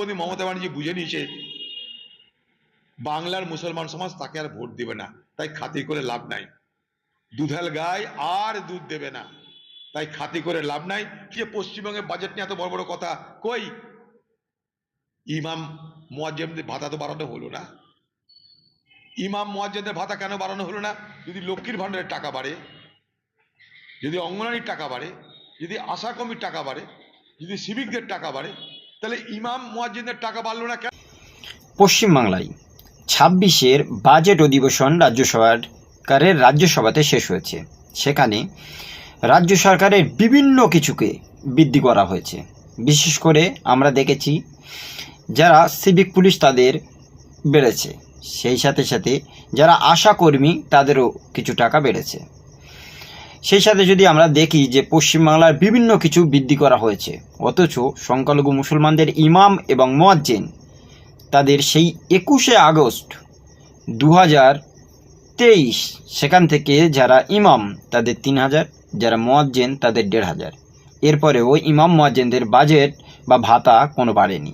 মুখ্যমন্ত্রী মমতা ব্যানার্জি বুঝে নিয়েছে, বাংলার মুসলমান সমাজ তাকে আর ভোট দেবে না, তাই খাতি করে লাভ নাই। দুধাল গায়ে আর দুধ দেবে না, তাই খাতি করে লাভ নাই। যে পশ্চিমবঙ্গের বাজেট নিয়ে এত বড় বড় কথা, কই? ইমাম মোয়াজ্জেমদের ভাতা তো বাড়ানো হলো না। ইমাম মোয়াজ্জেমদের ভাতা কেন বাড়ানো হলো না? যদি লক্ষ্মীর ভাণ্ডারের টাকা বাড়ে, যদি অঙ্গনারীর টাকা বাড়ে, যদি আশা টাকা বাড়ে, যদি সিভিকদের টাকা বাড়ে তাহলে ইমাম মোয়াজ্জেমদের টাকা বাড়লো না কেন? পশ্চিমবাংলায় ছাব্বিশের বাজেট অধিবেশন রাজ্য সরকারের রাজ্যসভাতে শেষ হয়েছে। সেখানে রাজ্য সরকারের বিভিন্ন কিছুকে বৃদ্ধি করা হয়েছে। বিশেষ করে আমরা দেখেছি যারা সিভিক পুলিশ তাদের বেড়েছে। সেই সাথে সাথে যারা আশাকর্মী তাদেরও কিছু টাকা বেড়েছে। সেই সাথে যদি আমরা দেখি যে পশ্চিমবাংলার বিভিন্ন কিছু বৃদ্ধি করা হয়েছে, অথচ সংখ্যালঘু মুসলমানদের ইমাম এবং মোয়াজ্জেন তাদের সেই একুশে আগস্ট দু তেইশ, সেখান থেকে যারা ইমাম তাদের তিন হাজার, যারা মোয়াজ্জেন তাদের দেড় হাজার। এরপরেও ইমাম মোয়াজ্জেনদের বাজেট বা ভাতা কোনো বাড়েনি।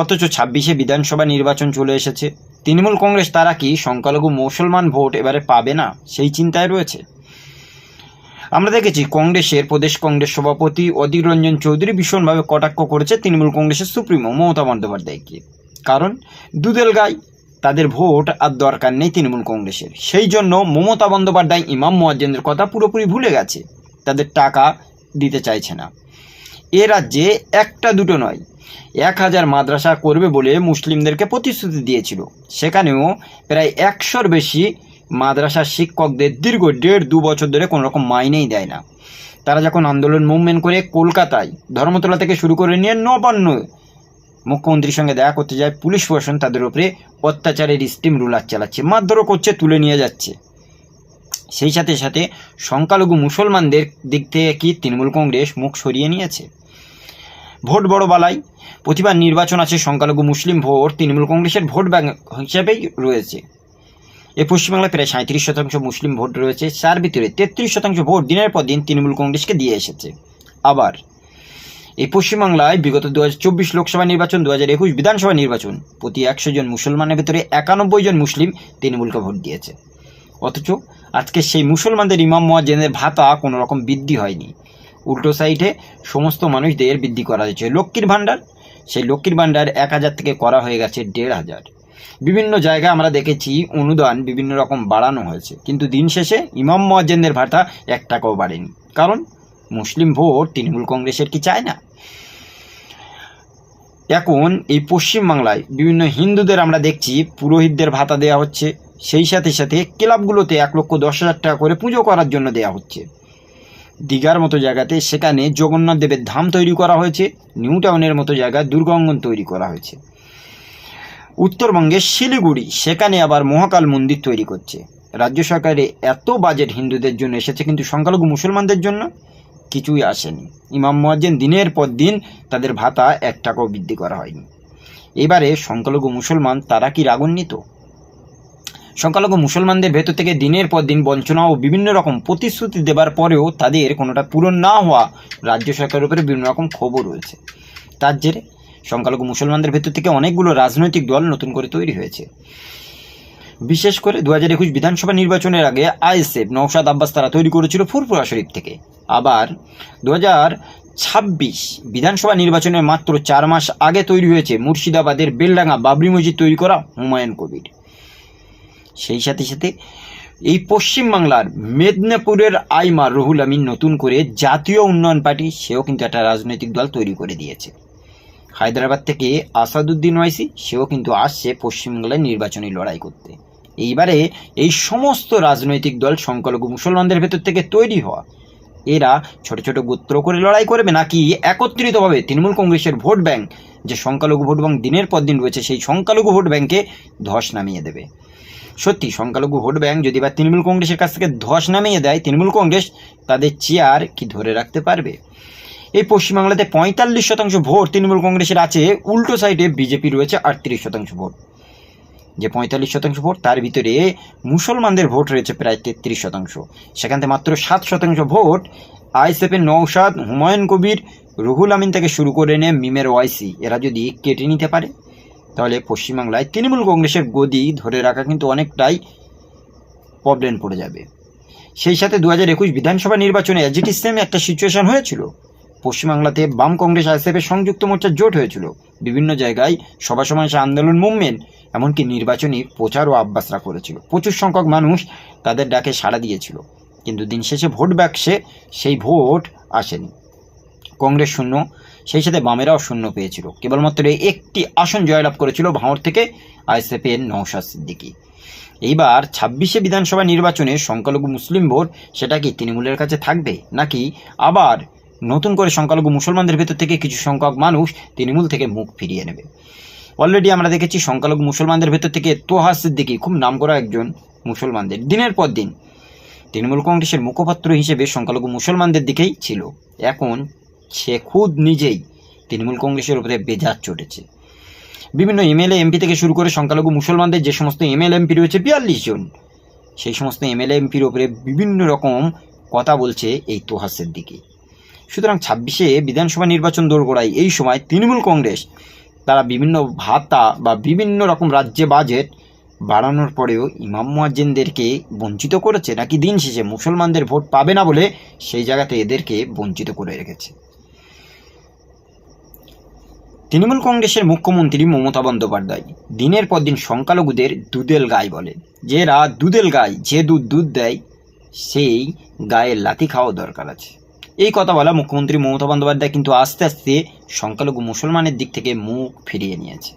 অথচ ছাব্বিশে বিধানসভা নির্বাচন চলে এসেছে। তৃণমূল কংগ্রেস তারা কি সংখ্যালঘু মুসলমান ভোট এবারে পাবে না, সেই চিন্তায় রয়েছে? আমরা দেখেছি কংগ্রেসের প্রদেশ কংগ্রেস সভাপতি অধীর রঞ্জন চৌধুরী ভীষণভাবে কটাক্ষ করেছে তৃণমূল কংগ্রেসের সুপ্রিমো মমতা বন্দ্যোপাধ্যায়কে। কারণ দুদেল গাই, তাদের ভোট আর দরকার নেই তৃণমূল কংগ্রেসের। সেই জন্য মমতা বন্দ্যোপাধ্যায়, ইমাম মোয়াজ্জেনদের কথা পুরোপুরি ভুলে গেছে। তাদের টাকা দিতে চাইছে না। এ রাজ্যে একটা দুটো নয়, এক হাজার মাদ্রাসা করবে বলে মুসলিমদেরকে প্রতিশ্রুতি দিয়েছিল। সেখানেও প্রায় একশোর বেশি মাদ্রাসার শিক্ষকদের দীর্ঘ দেড় দু বছর ধরে কোনো রকম মাইনেই দেয় না। তারা যখন আন্দোলন মুভমেন্ট করে কলকাতায় ধর্মতলা থেকে শুরু করে নিয়ে নবান্ন মুখ্যমন্ত্রীর সঙ্গে দেখা করতে যায়, পুলিশ প্রশাসন তাদের উপরে অত্যাচারের স্টিম রুলার চালাচ্ছে, মারধরও করছে, তুলে নিয়ে যাচ্ছে। সেই সাথে সাথে সংখ্যালঘু মুসলমানদের দিক থেকে কি তৃণমূল কংগ্রেস মুখ সরিয়ে নিয়েছে? ভোট বড় বালাই, প্রতিবার নির্বাচন আছে, সংখ্যালঘু মুসলিম ভোট তৃণমূল কংগ্রেসের ভোট ব্যাংক হিসেবেই রয়েছে। এ পশ্চিমবাংলায় প্রায় সাঁত্রিশ শতাংশ মুসলিম ভোট রয়েছে। যার ভিতরে তেত্রিশ শতাংশ ভোট দিনের পর দিন তৃণমূল কংগ্রেসকে দিয়ে এসেছে। আবার এই পশ্চিমবাংলায় বিগত দু চব্বিশ লোকসভা নির্বাচন, দু হাজার একুশ বিধানসভা নির্বাচন, প্রতি একশো জন মুসলমানের ভিতরে একানব্বই জন মুসলিম তৃণমূলকে ভোট দিয়েছে। অথচ আজকে সেই মুসলমানদের ইমাম মোয়াজ্জেনের ভাতা কোনো রকম বৃদ্ধি হয়নি। উল্টো সাইডে সমস্ত মানুষদের বৃদ্ধি করা হয়েছে। লক্ষ্মীর ভাণ্ডার, সেই লক্ষ্মীর ভাণ্ডার এক হাজার থেকে করা হয়ে গেছে দেড় হাজার। বিভিন্ন জায়গায় আমরা দেখেছি অনুদান বিভিন্ন রকম বাড়ানো হয়েছে। কিন্তু দিন শেষে ইমাম মোয়াজ্জেনদের ভাতা এক টাকাও বাড়েনি। কারণ মুসলিম ভোট তৃণমূল কংগ্রেসের কি চায় না? এখন এই পশ্চিমবাংলায় বিভিন্ন হিন্দুদের আমরা দেখছি পুরোহিতদের ভাতা দেওয়া হচ্ছে। সেই সাথে সাথে ক্লাবগুলোতে এক লক্ষ দশ হাজার টাকা করে পুজো করার জন্য দেওয়া হচ্ছে। দীঘার মতো জায়গাতে সেখানে জগন্নাথ দেবের ধাম তৈরি করা হয়েছে। নিউ টাউনের মতো জায়গায় দুর্গাঙ্গন তৈরি করা হয়েছে। উত্তরবঙ্গের শিলিগুড়ি। সেখানে আবার মহাকাল মন্দির তৈরি করছে। রাজ্য সরকারে এত বাজেট হিন্দুদের জন্য এসেছে কিন্তু সংখ্যালঘু মুসলমানদের জন্য কিছুই আসেনি। ইমাম মুয়াজ্জিন দিনের পর দিন তাদের ভাতা এক টাকাও বৃদ্ধি করা হয়নি। এবারে সংখ্যালঘু মুসলমান তারা কি রাগান্বিত? সংখ্যালঘু মুসলমানদের ভেতর থেকে দিনের পর দিন বঞ্চনা ও বিভিন্ন রকম প্রতিশ্রুতি দেবার পরেও তাদের কোনোটা পূরণ না হওয়া রাজ্য সরকারের উপরে বিভিন্ন রকম খবর রয়েছে। তার জেরে সংখ্যালঘু মুসলমানদের ভেতর থেকে অনেকগুলো রাজনৈতিক দল নতুন করে তৈরি হয়েছে। বিশেষ করে দু হাজার একুশ বিধানসভা নির্বাচনের আগে আইএসএফ নৌসাদ আব্বাস তারা তৈরি করেছিল ফুরফুরা শরীফ থেকে। আবার দু হাজার ছাব্বিশ বিধানসভা নির্বাচনের মাত্র চার মাস আগে তৈরি হয়েছে মুর্শিদাবাদের বেলডাঙ্গা বাবরি মসজিদ তৈরি করা হুমায়ুন কবির। সেই সাথে সাথে এই পশ্চিমবাংলার মেদিনীপুরের আইমার রহুল আমিন নতুন করে জাতীয় উন্নয়ন পার্টি, সেও কিন্তু একটা রাজনৈতিক দল তৈরি করে দিয়েছে। হায়দ্রাবাদ থেকে আসাদুদ্দিন ওয়াইসি, সেও কিন্তু আসছে পশ্চিমবাংলায় নির্বাচনী লড়াই করতে। এইবারে এই সমস্ত রাজনৈতিক দল সংখ্যালঘু মুসলমানদের ভেতর থেকে তৈরি হওয়া। এরা ছোট ছোট গোত্র করে লড়াই করবে নাকি একত্রিতভাবে তৃণমূল কংগ্রেসের ভোট ব্যাংক, যে সংখ্যালঘু ভোট ব্যাংক দিনের পর দিন রয়েছে, সেই সংখ্যালঘু ভোট ব্যাংকে ধস নামিয়ে দেবে। সত্যি, সংখ্যালঘু ভোট ব্যাংক যদি বা তৃণমূল কংগ্রেসের কাছ থেকে ধস নামিয়ে দেয়, তৃণমূল কংগ্রেস তাদের চেয়ার কি ধরে রাখতে পারবে? এই পশ্চিমবাংলাতে পঁয়তাল্লিশ শতাংশ ভোট তৃণমূল কংগ্রেসের আছে। উল্টো সাইডে বিজেপি রয়েছে আটত্রিশ শতাংশ ভোট। যে পঁয়তাল্লিশ শতাংশ ভোট, তার ভিতরে মুসলমানদের ভোট রয়েছে প্রায় তেত্রিশ শতাংশ। সেখান থেকে মাত্র সাত শতাংশ ভোট আইএসএফের নৌসাদ হুমায়ুন কবির, রুহুল আমিন থেকে শুরু করে নে মিমের ওয়াইসি। এরা যদি কেটে নিতে পারে, তাহলে পশ্চিমবাংলায় তৃণমূল কংগ্রেসের গদি ধরে রাখা কিন্তু অনেকটাই প্রবলেম পড়ে যাবে। সেই সাথে দু হাজার একুশ বিধানসভা নির্বাচনে এজিটি সেম একটা সিচুয়েশন হয়েছিল। পশ্চিমবাংলাতে বাম কংগ্রেস আইএসএফের সংযুক্ত মোর্চার জোট হয়েছিল। বিভিন্ন জায়গায় সভা সমাবেশ আন্দোলন মুভমেন্ট এমনকি নির্বাচনী প্রচার ও আব্বাসরা করেছিল। প্রচুর সংখ্যক মানুষ তাদের ডাকে সাড়া দিয়েছিল। কিন্তু দিন শেষে ভোট বাক্সে সেই ভোট আসেনি। কংগ্রেস শূন্য, সেই সাথে বামেরাও শূন্য পেয়েছিল। কেবলমাত্র একটি আসন জয়লাভ করেছিল ভাঁড় থেকে আইএসএফের নৌশাদ সিদ্দিকী। এইবার ছাব্বিশে বিধানসভা নির্বাচনে সংখ্যালঘু মুসলিম ভোট, সেটা কি তৃণমূলের কাছে থাকবে, নাকি আবার নতুন করে সংখ্যালঘু মুসলমানদের ভেতর থেকে কিছু সংখ্যক মানুষ তৃণমূল থেকে মুখ ফিরিয়ে নেবে। অলরেডি আমরা দেখেছি সংখ্যালঘু মুসলমানদের ভেতর থেকে তোহা সিদ্দিকি খুব নাম করা একজন মুসলমানদের। দিনের পর দিন তৃণমূল কংগ্রেসের মুখপাত্র হিসেবে সংখ্যালঘু মুসলমানদের দিকেই ছিল। এখন সে খুদ নিজেই তৃণমূল কংগ্রেসের উপরে বেজাত চটেছে। বিভিন্ন এমএলএ, এমপি থেকে শুরু করে সংখ্যালঘু মুসলমানদের যে সমস্ত এমএলএ, এমপি রয়েছে বিয়াল্লিশ জন। সেই সমস্ত এমএলএ, এমপির উপরে বিভিন্ন রকম কথা বলছে এই তোহাসের দিকে সুতরাং ছাব্বিশে বিধানসভা নির্বাচন দোরগোড়ায় এই সময় তৃণমূল কংগ্রেস তারা বিভিন্ন ভাতা বা বিভিন্ন রকম রাজ্যে বাজেট বাড়ানোর পরেও ইমাম মুয়াজ্জিনদেরকে বঞ্চিত করেছে নাকি দিন শেষে মুসলমানদের ভোট পাবে না বলে সেই জায়গাতে এদেরকে বঞ্চিত করে রেখেছে। তৃণমূল কংগ্রেসের মুখ্যমন্ত্রী মমতা বন্দ্যোপাধ্যায় দিনের পর দিন সংখ্যালঘুদের দুধেল গাই বলে। যে এরা দুধেল গাই যে দুধ দুধ দেয়, সেই গায়ের লাথি খাওয়া দরকার আছে। এই কথা বলা মুখ্যমন্ত্রী মমতা বন্দ্যোপাধ্যায় কিন্তু আস্তে আস্তে সংখ্যালঘু মুসলমানের দিক থেকে মুখ ফিরিয়ে নিয়েছে।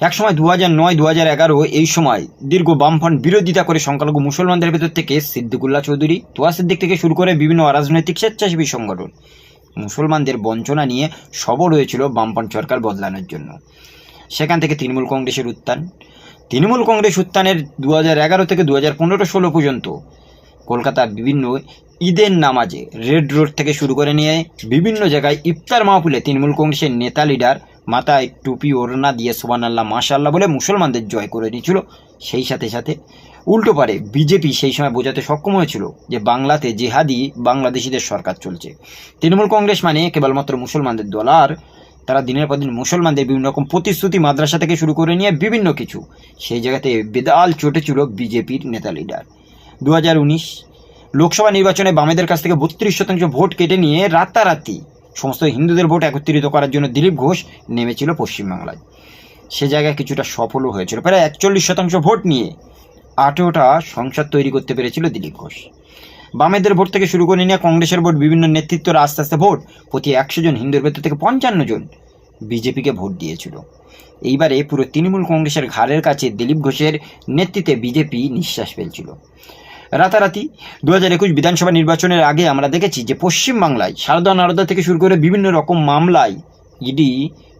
একসময় দু হাজার নয় দু হাজার এগারো এই সময় দীর্ঘ বামফ্রন্ট বিরোধিতা করে সংখ্যালঘু মুসলমানদের ভেতর থেকে সিদ্দিকুল্লাহ চৌধুরী তোয়া সিদ্দিক থেকে শুরু করে বিভিন্ন অরাজনৈতিক স্বেচ্ছাসেবী সংগঠন মুসলমানদের বঞ্চনা নিয়ে সবর হয়েছিল বামফ্রন্ট সরকার বদলানোর জন্য। সেখান থেকে তৃণমূল কংগ্রেসের উত্থান। তৃণমূল কংগ্রেস উত্থানের দু হাজার এগারো থেকে দু হাজার পনেরো, ষোলো পর্যন্ত কলকাতার বিভিন্ন ঈদের নামাজে রেড রোড থেকে শুরু করে নিয়ে বিভিন্ন জায়গায় ইফতার মাহফিলে তৃণমূল কংগ্রেসের নেতা লিডার মাথায় টুপি, ওড়না দিয়ে সোবান আল্লাহ মাশাল্লাহ বলে মুসলমানদের জয় করে নিয়েছিল। সেই সাথে সাথে উল্টো পারে বিজেপি সেই সময় বোঝাতে সক্ষম হয়েছিল যে বাংলাতে জেহাদি বাংলাদেশিদের সরকার চলছে। তৃণমূল কংগ্রেস মানে কেবলমাত্র মুসলমানদের দল, আর তারা দিনের পর দিন মুসলমানদের বিভিন্ন রকম প্রতিশ্রুতি মাদ্রাসা থেকে শুরু করে নিয়ে বিভিন্ন কিছু। সেই জায়গাতে বেদাল চটেছিল বিজেপির নেতা লিডার। দু হাজার উনিশ লোকসভা নির্বাচনে বামেদের কাছ থেকে বত্রিশ শতাংশ ভোট কেটে নিয়ে রাতারাতি সমস্ত হিন্দুদের ভোট একত্রিত করার জন্য দিলীপ ঘোষ নেমেছিল পশ্চিমবাংলায়। সে জায়গায় কিছুটা সফলও হয়েছিল। প্রায় একচল্লিশ শতাংশ ভোট নিয়ে আঠেরোটা সংসদ তৈরি করতে পেরেছিল দিলীপ ঘোষ। বামেদের ভোট থেকে শুরু করে নিয়ে কংগ্রেসের ভোট বিভিন্ন নেতৃত্বর আস্তে আস্তে ভোট প্রতি একশো জন হিন্দুর ভেতর থেকে পঞ্চান্ন জন বিজেপিকে ভোট দিয়েছিল। এইবারে পুরো তৃণমূল কংগ্রেসের ঘাড়ের কাছে দিলীপ ঘোষের নেতৃত্বে বিজেপি নিঃশ্বাস ফেলছিল। রাতারাতি দু হাজার একুশ বিধানসভা নির্বাচনের আগে আমরা দেখেছি যে পশ্চিমবাংলায় সারদা নারদা থেকে শুরু করে বিভিন্ন রকম মামলায় ইডি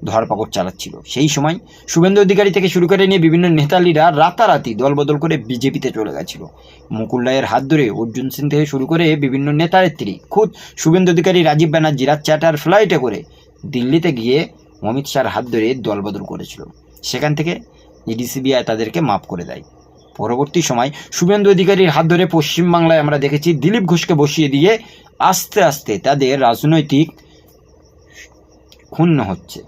ধরপাকড় চালাচ্ছিল। সেই সময় শুভেন্দু অধিকারী থেকে শুরু করে নিয়ে বিভিন্ন নেতালিরা রাতারাতি দলবদল করে বিজেপিতে চলে গেছিল। মুকুল রায়ের হাত ধরে অর্জুন সিং থেকে শুরু করে বিভিন্ন নেতানেত্রী খুদ শুভেন্দু অধিকারী, রাজীব ব্যানার্জি রাত চার্টার ফ্লাইটে করে দিল্লিতে গিয়ে অমিত শাহর হাত ধরে দলবদল করেছিল। সেখান থেকে ইডি, সিবিআই তাদেরকে মাফ করে দেয়। পরবর্তী সময় শুভেন্দু অধিকারীর হাত ধরে পশ্চিমবাংলায় আমরা দেখেছি দিলীপ ঘোষকে বসিয়ে দিয়ে আস্তে আস্তে তাদের রাজনৈতিক ক্ষুণ্ণ হচ্ছে।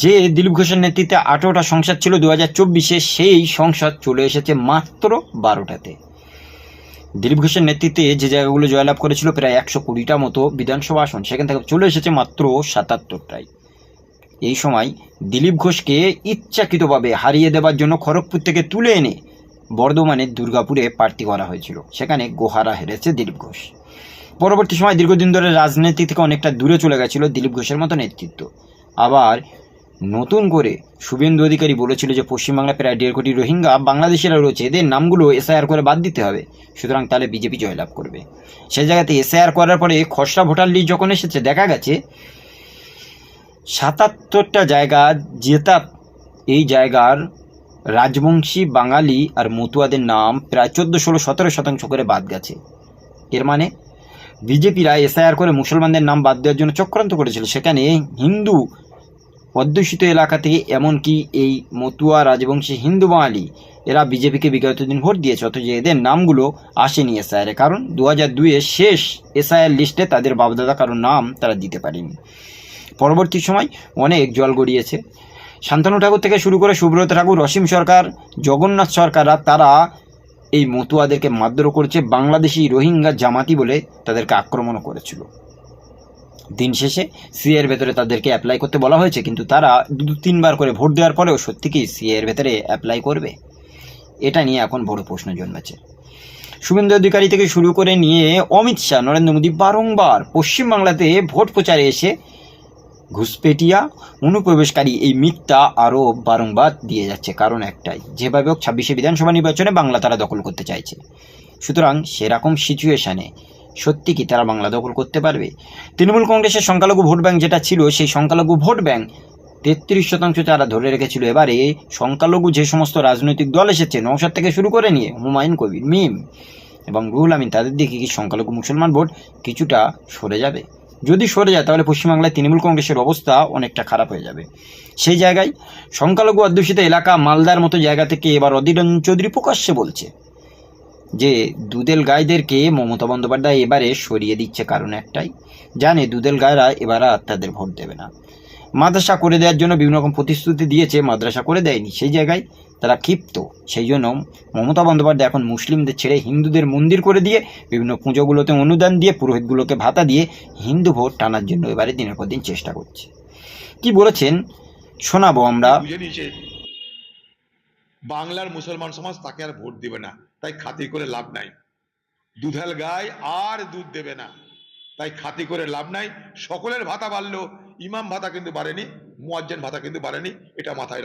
যে দিলীপ ঘোষের নেতৃত্বে আঠেরোটা সংসদ ছিল দু হাজার চব্বিশে, সেই সংসদ চলে এসেছে মাত্র বারোটাতে। দিলীপ ঘোষের নেতৃত্বে যে জায়গাগুলো জয়লাভ করেছিল প্রায় একশো কুড়িটা মতো বিধানসভা আসন, সেখান থেকে চলে এসেছে মাত্র সাতাত্তরটায় এই সময় দিলীপ ঘোষকে ইচ্ছাকৃতভাবে হারিয়ে দেওয়ার জন্য খড়গপুর থেকে তুলে এনে বর্ধমানের দুর্গাপুরে প্রার্থী করা হয়েছিল। সেখানে গোহারা হেরেছে দিলীপ ঘোষ। পরবর্তী সময় দীর্ঘদিন ধরে রাজনীতি থেকে অনেকটা দূরে চলে গেছিল দিলীপ ঘোষের মতো নেতৃত্ব। আবার নতুন করে শুভেন্দু অধিকারী বলেছিল যে পশ্চিমবাংলায় প্রায় দেড় কোটি রোহিঙ্গা বাংলাদেশিরা রয়েছে। এদের নামগুলো এসআইআর করে বাদ দিতে হবে। সুতরাং তাহলে বিজেপি জয়লাভ করবে। সেই জায়গাতে এসআইআর করার পরে খসড়া ভোটার লিস্ট যখন এসেছে, দেখা গেছে সাতাত্তরটা জায়গা জেতা এই জায়গার রাজবংশী, বাঙালি আর মতুয়াদের নাম প্রায় চোদ্দ ষোলো সতেরো শতাংশ করে বাদ গেছে। এর মানে বিজেপিরা এসআইআর করে মুসলমানদের নাম বাদ দেওয়ার জন্য চক্রান্ত করেছিল। সেখানে হিন্দু অধ্যুষিত এলাকা থেকে এমনকি এই মতুয়া রাজবংশী হিন্দু বাঙালি, এরা বিজেপিকে বিগত দিন ভোট দিয়েছে, অথচ এদের নামগুলো আসেনি এসআইআরে। কারণ দু হাজার দুইয়ের শেষ এসআইআর লিস্টে তাদের বাপদাদা কারোর নাম তারা দিতে পারেনি। পরবর্তী সময় অনেক জল গড়িয়েছে। শান্তনু ঠাকুর থেকে শুরু করে সুব্রত ঠাকুর, অসীম সরকার, জগন্নাথ সরকাররা তারা এই মতুয়াদেরকে মারধর করেছে বাংলাদেশি রোহিঙ্গা জামাতি বলে তাদেরকে আক্রমণও করেছিল। দিন শেষে সিএর ভেতরে তাদেরকে অ্যাপ্লাই করতে বলা হয়েছে, কিন্তু তারা দু, তিনবার করে ভোট দেওয়ার পরেও সত্যি কি সিএর ভেতরে অ্যাপ্লাই করবে? এটা নিয়ে এখন বড় প্রশ্ন জন্মেছে। শুভেন্দু অধিকারী থেকে শুরু করে নিয়ে অমিত শাহ, নরেন্দ্র মোদী বারংবার পশ্চিমবাংলাতে ভোট প্রচারে এসে ঘুষপেটিয়া অনুপ্রবেশকারী এই মিথ্যা আরও বারংবার দিয়ে যাচ্ছে। কারণ একটাই, যেভাবে হোক ছাব্বিশে বিধানসভা নির্বাচনে বাংলা তারা দখল করতে চাইছে। সুতরাং সেরকম সিচুয়েশানে সত্যি কি তারা বাংলা দখল করতে পারবে? তৃণমূল কংগ্রেসের সংখ্যালঘু ভোট ব্যাংক যেটা ছিল, সেই সংখ্যালঘু ভোট ব্যাংক তেত্রিশ শতাংশ তারা ধরে রেখেছিল। এবারে সংখ্যালঘু যে সমস্ত রাজনৈতিক দল এসেছে নৌসাদ থেকে শুরু করে নিয়ে হুমায়ুন কবির, মিম এবং রুহুল আমিন, তাদের দিকে কি সংখ্যালঘু মুসলমান ভোট কিছুটা সরে যাবে? যদি সরে যায়, তাহলে পশ্চিমবাংলায় তৃণমূল কংগ্রেসের অবস্থা অনেকটা খারাপ হয়ে যাবে। সেই জায়গায় সংখ্যালঘু অধ্যুষিত এলাকা মালদার মতো জায়গা থেকে এবার অধীরঞ্জন চৌধুরী প্রকাশ্যে বলছে যে, দুদেল গাইদেরকে মমতা বন্দ্যোপাধ্যায় এবারে সরিয়ে দিচ্ছে কারণ একটাই। জানে দুদেল গায়রা এবার আর তাদের ভোট দেবে না। মাদ্রাসা করে দেওয়ার জন্য বিভিন্ন রকম প্রতিশ্রুতি দিয়েছে, মাদ্রাসা করে দেয়নি। সেই জায়গায় তারা ক্ষিপ্ত। সেই জন্য মমতা বন্দ্যোপাধ্যায় এখন মুসলিমদের ছেড়ে হিন্দুদের মন্দির করে দিয়ে, বিভিন্ন পুজোগুলোতে অনুদান দিয়ে, পুরোহিতগুলোকে ভাতা দিয়ে হিন্দু ভোট টানার জন্য এবারে দিনের পর দিন চেষ্টা করছে। কি বলেছেন, শোনাবো আমরা। বাংলার মুসলমান সমাজ তাকে আর ভোট দেবে না। তাই খাতি করে লাভ নাই। দুধাল গায়ে আর দুধ দেবে না। তাই খাতি করে লাভ নাই। সকলের ভাতা বাড়লো ইমাম ভাতা কিন্তু বাড়েনি, মুয়াজ্জেন ভাতা কিন্তু বাড়েনি, এটা মাথায়